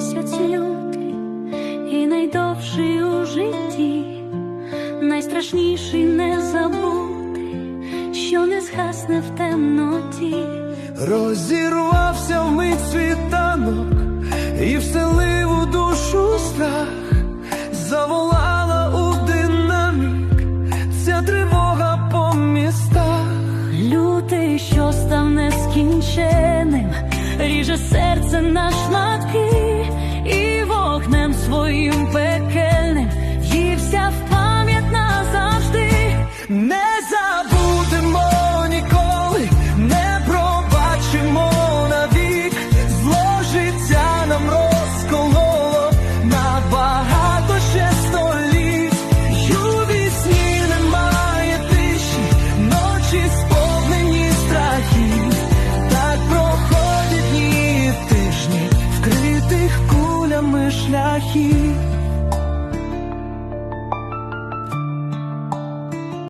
місяць лютий і найдовший у житті, найстрашніший не забути, що не згасне в темноті. Розірвався вмить світанок і вселив у душу страх, заволала у динамік ця тривога по містах. Лютий, що став нескінченим, ріже серце на шматки, і вогнем своїм пекельним в'ївся в пам'ять назавжди. Проходять